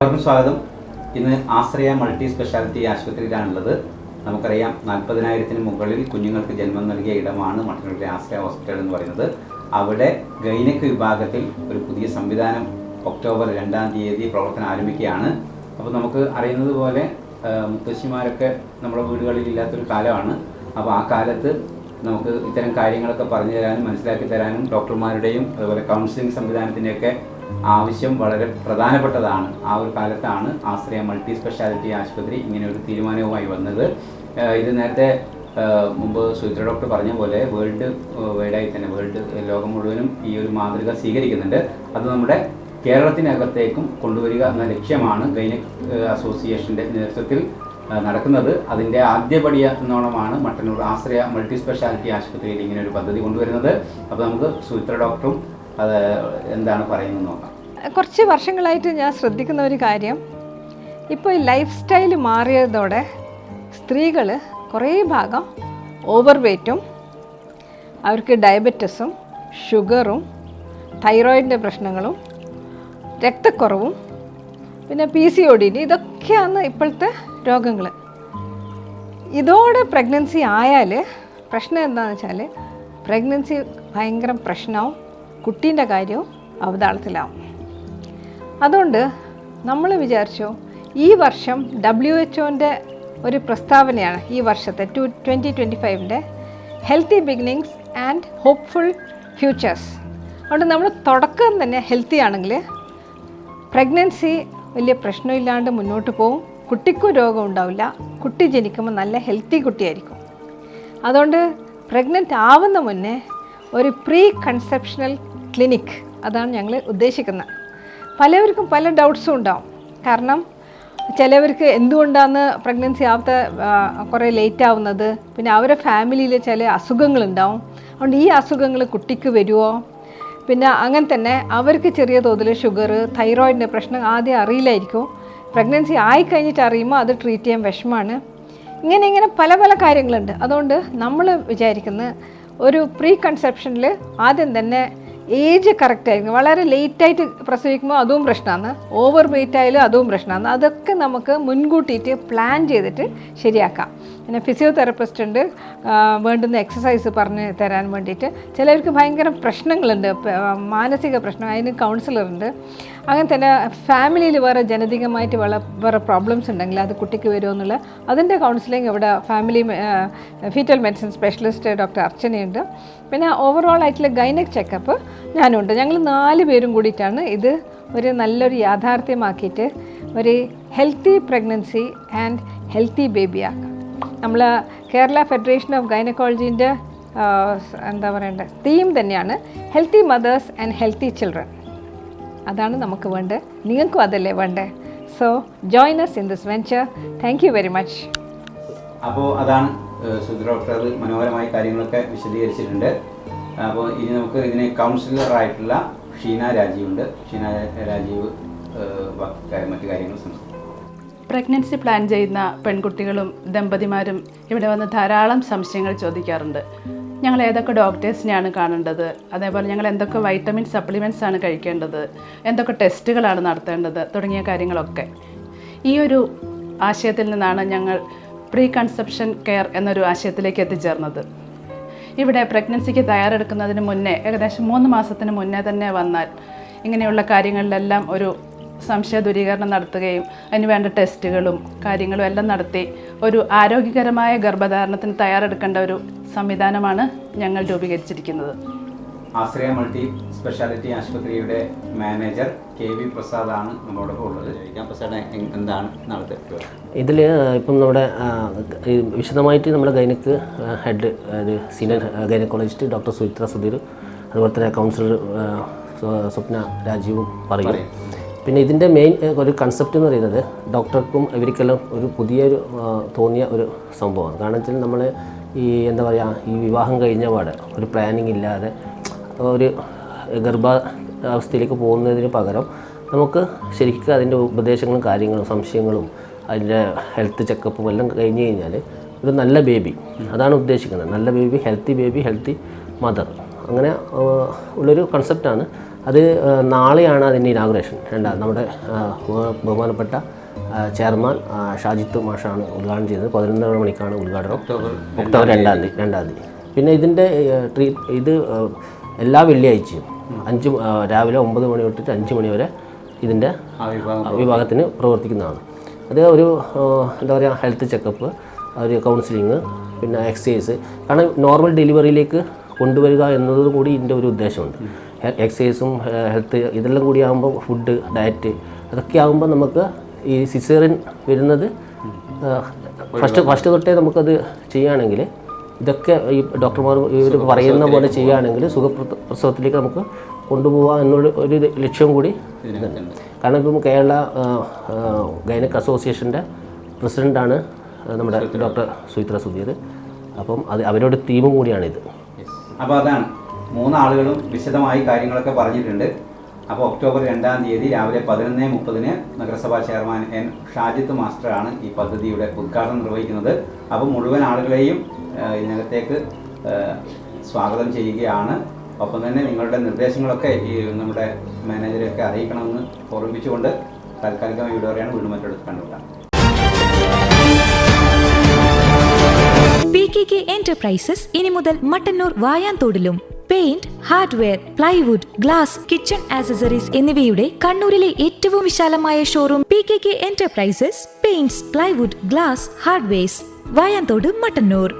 എല്ലാവർക്കും സ്വാഗതം. ഇന്ന് ആശ്രയ മൾട്ടി സ്പെഷ്യാലിറ്റി ആശുപത്രിയിലാണുള്ളത്. നമുക്കറിയാം നാൽപ്പതിനായിരത്തിന് മുകളിൽ കുഞ്ഞുങ്ങൾക്ക് ജന്മം നൽകിയ ഇടമാണ് മട്ടന്നൂരിലെ ആശ്രയ ഹോസ്പിറ്റൽ എന്ന് പറയുന്നത്. അവിടെ ഗൈനക് വിഭാഗത്തിൽ ഒരു പുതിയ സംവിധാനം ഒക്ടോബർ രണ്ടാം തീയതി പ്രവർത്തനം ആരംഭിക്കുകയാണ്. അപ്പോൾ നമുക്ക് അറിയുന്നത് പോലെ മുത്തശ്ശിമാരൊക്കെ നമ്മുടെ വീടുകളിൽ ഇല്ലാത്തൊരു കാലമാണ്. അപ്പോൾ ആ കാലത്ത് നമുക്ക് ഇത്തരം കാര്യങ്ങളൊക്കെ പറഞ്ഞു തരാനും മനസ്സിലാക്കി തരാനും ഡോക്ടർമാരുടെയും അതുപോലെ കൗൺസിലിംഗ് സംവിധാനത്തിന്റെയൊക്കെ ആവശ്യം വളരെ പ്രധാനപ്പെട്ടതാണ്. ആ ഒരു കാലത്താണ് ആശ്രയ മൾട്ടി സ്പെഷ്യാലിറ്റി ആശുപത്രി ഇങ്ങനെ ഒരു തീരുമാനവുമായി വന്നത്. ഇത് നേരത്തെ മുമ്പ് സുചിത്ര ഡോക്ടർ പറഞ്ഞ പോലെ വേൾഡ് വൈഡായി തന്നെ വേൾഡ് ലോകം മുഴുവനും ഈ ഒരു മാതൃക സ്വീകരിക്കുന്നുണ്ട്. അത് നമ്മുടെ കേരളത്തിനകത്തേക്കും കൊണ്ടുവരിക എന്ന ലക്ഷ്യമാണ് ഗൈനക് അസോസിയേഷന്റെ നേതൃത്വത്തിൽ നടക്കുന്നത്. അതിന്റെ ആദ്യപടി എന്നോണമാണ് മട്ടന്നൂർ ആശ്രയ മൾട്ടി സ്പെഷ്യാലിറ്റി ആശുപത്രിയിൽ ഇങ്ങനെ ഒരു പദ്ധതി കൊണ്ടുവരുന്നത്. അപ്പോൾ നമുക്ക് സുചിത്ര ഡോക്ടറും അത് എന്താണ് പറയുന്നത് നോക്കാം. കുറച്ച് വർഷങ്ങളായിട്ട് ഞാൻ ശ്രദ്ധിക്കുന്ന ഒരു കാര്യം ഇപ്പോൾ ഈ ലൈഫ് സ്റ്റൈൽ മാറിയതോടെ സ്ത്രീകൾ കുറേ ഭാഗം ഓവർ വെയ്റ്റും അവർക്ക് ഡയബറ്റസും ഷുഗറും തൈറോയിഡിന്റെ പ്രശ്നങ്ങളും രക്തക്കുറവും പിന്നെ പി സി ഒ ഇതൊക്കെയാണ് ഇപ്പോഴത്തെ രോഗങ്ങൾ ഇതോടെ പ്രഗ്നൻസി ആയാൽ പ്രശ്നം എന്താണെന്ന് വെച്ചാൽ പ്രഗ്നൻസി ഭയങ്കര പ്രശ്നവും. കുട്ടീന്റെ കാര്യവും അവതാളത്തിലാവും. അതുകൊണ്ട് നമ്മൾ വിചാരിച്ചു ഈ വർഷം ഡബ്ല്യു എച്ച് ഒന്റെ ഒരു പ്രസ്താവനയാണ് ഈ വർഷത്തെ ടു ട്വന്റി ട്വന്റി ഫൈവിന്റെ healthy beginnings and hopeful futures അതുകൊണ്ട് നമ്മൾ തുടക്കം തന്നെ ഹെൽത്തി ആണെങ്കിൽ പ്രഗ്നൻസി വലിയ പ്രശ്നമില്ലാണ്ട് മുന്നോട്ട് പോകും കുട്ടിക്കും രോഗം ഉണ്ടാവില്ല. കുട്ടി ജനിക്കുമ്പോൾ നല്ല ഹെൽത്തി കുട്ടിയായിരിക്കും. അതുകൊണ്ട് പ്രഗ്നന്റ് ആവുന്ന മുന്നേ ഒരു പ്രീ കൺസെപ്ഷണൽ ക്ലിനിക് അതാണ് ഞങ്ങൾ ഉദ്ദേശിക്കുന്നത്. പലവർക്കും പല ഡൗട്ട്സും ഉണ്ടാവും. കാരണം ചിലവർക്ക് എന്തുകൊണ്ടാണ് പ്രഗ്നൻസി ആവാത്ത കുറേ ലേറ്റ് ആവുന്നത്? പിന്നെ അവരുടെ ഫാമിലിയിൽ ചില അസുഖങ്ങളുണ്ടാവും അതുകൊണ്ട് ഈ അസുഖങ്ങൾ കുട്ടിക്ക് വരുമോ പിന്നെ അങ്ങനെ തന്നെ അവർക്ക് ചെറിയ തോതിൽ ഷുഗർ തൈറോയിഡിന്റെ പ്രശ്നം ആദ്യം അറിയില്ലായിരിക്കും. പ്രഗ്നൻസി ആയിക്കഴിഞ്ഞിട്ട് അറിയുമ്പോൾ അത് ട്രീറ്റ് ചെയ്യാൻ വിഷമമാണ്. ഇങ്ങനെ ഇങ്ങനെ പല പല കാര്യങ്ങളുണ്ട്. അതുകൊണ്ട് നമ്മൾ വിചാരിക്കുന്നത് ഒരു പ്രീ കൺസെപ്ഷനിൽ ആദ്യം തന്നെ ഏജ് കറക്റ്റ് ആയിരിക്കും. വളരെ ലേറ്റായിട്ട് പ്രസവിക്കുമ്പോൾ അതും പ്രശ്നമാണ്. ഓവർ വെയിറ്റ് ആയാലും അതും പ്രശ്നമാണ്. അതൊക്കെ നമുക്ക് മുൻകൂട്ടിയിട്ട് പ്ലാൻ ചെയ്തിട്ട് ശരിയാക്കാം. പിന്നെ ഫിസിയോതെറപ്പിസ്റ്റ് ഉണ്ട്. വേണ്ടുന്ന എക്സസൈസ് പറഞ്ഞ് തരാൻ വേണ്ടിയിട്ട്. ചിലർക്ക് ഭയങ്കര പ്രശ്നങ്ങളുണ്ട്. മാനസിക പ്രശ്നം. അതിന് കൗൺസിലറുണ്ട് അങ്ങനെ തന്നെ ഫാമിലിയിൽ വേറെ ജനതികമായിട്ട് വേറെ വേറെ പ്രോബ്ലംസ് ഉണ്ടെങ്കിൽ അത് കുട്ടിക്ക് വരുമോ എന്നുള്ള അതിന്റെ കൗൺസിലിംഗ് ഇവിടെ family fetal medicine specialist doctor അർച്ചനയുണ്ട്. പിന്നെ ഓവറോൾ ആയിട്ടുള്ള ഗൈനക് ചെക്കപ്പ് ഞാനുണ്ട്. ഞങ്ങൾ നാല് പേരും കൂടിയിട്ടാണ് ഇത് ഒരു നല്ലൊരു യാഥാർത്ഥ്യമാക്കിയിട്ട് ഒരു ഹെൽത്തി പ്രഗ്നൻസി ആൻഡ് ഹെൽത്തി ബേബിയാക്കാം നമ്മൾ കേരള ഫെഡറേഷൻ ഓഫ് ഗൈനക്കോളജീന്റെ എന്താ പറയണ്ടേ തീം തന്നെയാണ് healthy mothers and healthy children അതാണ് നമുക്ക് വേണ്ടത്. നിങ്ങൾക്കും അതല്ലേ വേണ്ടേ so join us in this venture thank you very much അപ്പോൾ അതാണ് ഡോക്ടർ മനോഹരമായ കാര്യങ്ങളൊക്കെ വിശദീകരിച്ചിട്ടുണ്ട്. അപ്പോൾ ഇനി നമുക്ക് ഇതിനെ കൗൺസിലർ ആയിട്ടുള്ള ഷീന രാജീവ് ഉണ്ട് ഷീന രാജീവ് മറ്റു കാര്യങ്ങൾ സംസാരിക്കും. പ്രഗ്നൻസി പ്ലാൻ ചെയ്യുന്ന പെൺകുട്ടികളും ദമ്പതിമാരും ഇവിടെ വന്ന് ധാരാളം സംശയങ്ങൾ ചോദിക്കാറുണ്ട്. ഞങ്ങൾ ഏതൊക്കെ ഡോക്ടേഴ്സിനെയാണ് കാണേണ്ടത്? അതേപോലെ ഞങ്ങൾ എന്തൊക്കെ വൈറ്റമിൻ സപ്ലിമെന്റ്സ് ആണ് കഴിക്കേണ്ടത്? എന്തൊക്കെ ടെസ്റ്റുകളാണ് നടത്തേണ്ടത്? തുടങ്ങിയ കാര്യങ്ങളൊക്കെ. ഈ ഒരു ആശയത്തിൽ നിന്നാണ് ഞങ്ങൾ പ്രീ കൺസെപ്ഷൻ കെയർ എന്നൊരു ആശയത്തിലേക്ക് എത്തിച്ചേർന്നത്. ഇവിടെ പ്രഗ്നൻസിക്ക് തയ്യാറെടുക്കുന്നതിന് മുന്നേ ഏകദേശം മൂന്ന് മാസത്തിന് മുന്നേ തന്നെ വന്നാൽ ഇങ്ങനെയുള്ള കാര്യങ്ങളിലെല്ലാം ഒരു സംശയ ദൂരീകരണം നടത്തുകയും അതിന് വേണ്ട ടെസ്റ്റുകളും കാര്യങ്ങളും എല്ലാം നടത്തി ഒരു ആരോഗ്യകരമായ ഗർഭധാരണത്തിന് തയ്യാറെടുക്കേണ്ട ഒരു സംവിധാനമാണ് ഞങ്ങൾ രൂപീകരിച്ചിരിക്കുന്നത്. ആശ്രയ മൾട്ടി സ്പെഷ്യാലിറ്റി ആശുപത്രിയുടെ മാനേജർ കെ വി പ്രസാദാണ് നമ്മളോടൊപ്പം ഉള്ളത്. പ്രസാദ് എന്താണ്? ഇതിൽ ഇപ്പം നമ്മുടെ വിശദമായിട്ട് നമ്മുടെ ഗൈനക്ക് ഹെഡ് അതായത് senior gynaecologist doctor Suchitra Sudheer അതുപോലെ തന്നെ കൗൺസിലർ സ്വപ്ന രാജീവും പറയും. പിന്നെ ഇതിന്റെ മെയിൻ ഒരു കൺസെപ്റ്റ് എന്ന് പറയുന്നത് ഡോക്ടർക്കും ഇവർക്കെല്ലാം ഒരു പുതിയൊരു തോന്നിയ ഒരു സംഭവമാണ്. കാരണം വെച്ചാൽ നമ്മൾ ഈ എന്താ പറയുക ഈ വിവാഹം കഴിഞ്ഞ പാടെ ഒരു പ്ലാനിങ് ഇല്ലാതെ ഒരു ഗർഭ അവസ്ഥയിലേക്ക് പോകുന്നതിന് പകരം നമുക്ക് ശരിക്കും അതിന്റെ ഉപദേശങ്ങളും കാര്യങ്ങളും സംശയങ്ങളും അതിന്റെ ഹെൽത്ത് ചെക്കപ്പും എല്ലാം കഴിഞ്ഞ് കഴിഞ്ഞാൽ ഒരു നല്ല ബേബി അതാണ് ഉദ്ദേശിക്കുന്നത്. നല്ല baby healthy baby healthy mother അങ്ങനെ ഉള്ളൊരു കൺസെപ്റ്റാണ് അത് നാളെയാണ് അതിന്റെ ഇനാഗുറേഷൻ. രണ്ടാം നമ്മുടെ ബഹുമാനപ്പെട്ട ചെയർമാൻ ഷാജിത്ത് മാഷാണ് ഉദ്ഘാടനം ചെയ്തത്. പതിനൊന്നര മണിക്കാണ് ഉദ്ഘാടനം. ഒക്ടോബർ ഒക്ടോബർ രണ്ടാം തീയതി രണ്ടാം തീയതി. പിന്നെ ഇതിന്റെ ട്രീ ഇത് എല്ലാ വെള്ളിയാഴ്ചയും അഞ്ച് രാവിലെ ഒമ്പത് മണി തൊട്ടിട്ട് അഞ്ച് മണി വരെ ഇതിന്റെ വിഭാഗം വിഭാഗത്തിന് പ്രവർത്തിക്കുന്നതാണ്. അത് ഒരു എന്താ പറയുക ഹെൽത്ത് ചെക്കപ്പ് ഒരു കൗൺസിലിങ് പിന്നെ എക്സസൈസ് കാരണം നോർമൽ ഡെലിവറിയിലേക്ക് കൊണ്ടുവരിക എന്നതുകൂടി ഇതിന്റെ ഒരു ഉദ്ദേശമുണ്ട്. എക്സസൈസും ഹെൽത്ത് ഇതെല്ലാം കൂടി ആകുമ്പോൾ ഫുഡ് ഡയറ്റ് അതൊക്കെ ആകുമ്പോൾ നമുക്ക് ഈ സിസേറിൻ വരുന്നത് ഫസ്റ്റ് ഫസ്റ്റ് തൊട്ടേ നമുക്കത് ചെയ്യുകയാണെങ്കിൽ ഇതൊക്കെ ഈ ഡോക്ടർമാർ ഇവർ പറയുന്ന പോലെ ചെയ്യുകയാണെങ്കിൽ സുഖപ്രസവത്തിലേക്ക് നമുക്ക് കൊണ്ടുപോകാം എന്നുള്ള ഒരു ലക്ഷ്യം കൂടി കാരണം ഇപ്പം കേരള ഗൈനക് അസോസിയേഷന്റെ പ്രസിഡന്റാണ് നമ്മുടെ ഡോക്ടർ സുചിത്ര സുധീർ. അപ്പം അത് അവരുടെ ടീമും കൂടിയാണിത്. അപ്പോൾ അതാണ്. മൂന്നാളുകളും വിശദമായി കാര്യങ്ങളൊക്കെ പറഞ്ഞിട്ടുണ്ട്. അപ്പോൾ ഒക്ടോബർ രണ്ടാം തീയതി രാവിലെ പതിനൊന്ന് മുപ്പതിന് നഗരസഭാ ചെയർമാൻ എൻ ഷാജിത്ത് മാസ്റ്ററാണ് ഈ പദ്ധതിയുടെ ഉദ്ഘാടനം നിർവഹിക്കുന്നത്. അപ്പോൾ മുഴുവൻ ആളുകളെയും ഇതിനകത്തേക്ക് സ്വാഗതം ചെയ്യുകയാണ്. ഒപ്പം തന്നെ നിങ്ങളുടെ നിർദ്ദേശങ്ങളൊക്കെ ഈ നമ്മുടെ മാനേജരെയൊക്കെ അറിയിക്കണമെന്ന് ഓർമ്മിപ്പിച്ചുകൊണ്ട് താൽക്കാലികമായി ഇവിടെ വരെയാണ് വീണ്ടും മറ്റൊരു കണ്ടുകൊള്ളാം പി കെ കെ എന്റർപ്രൈസസ് ഇനി മുതൽ Mattannur വായാന്തോടിലും. Paint hardware plywood glass kitchen accessories എന്നിവയുടെ കണ്ണൂരിലെ ഏറ്റവും വിശാലമായ showroom P K K enterprises paints plywood glass hardwares Vayanthode Mattannur.